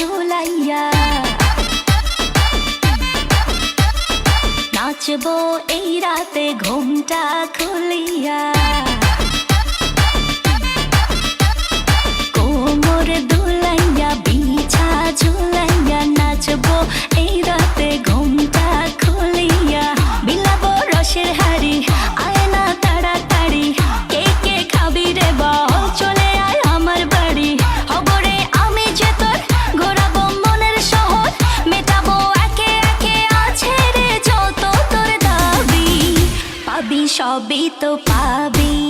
ঝুলাইয়া। নাচবো এই রাতে ঘুমটা খুলি সবই তো পাবি।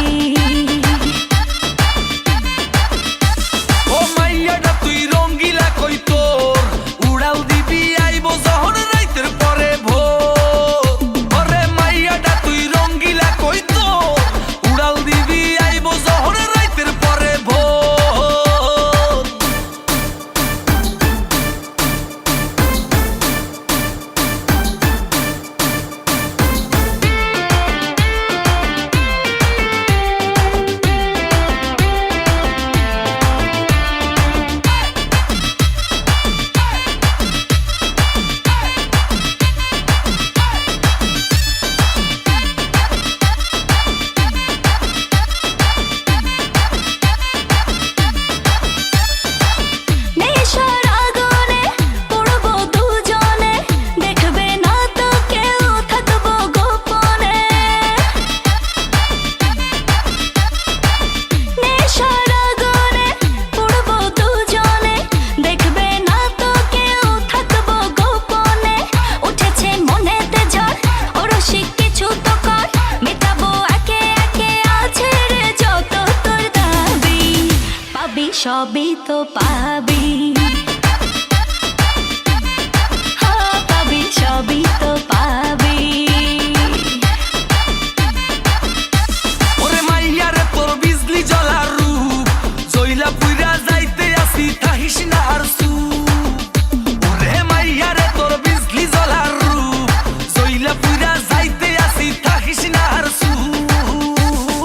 সবই তো পাবি।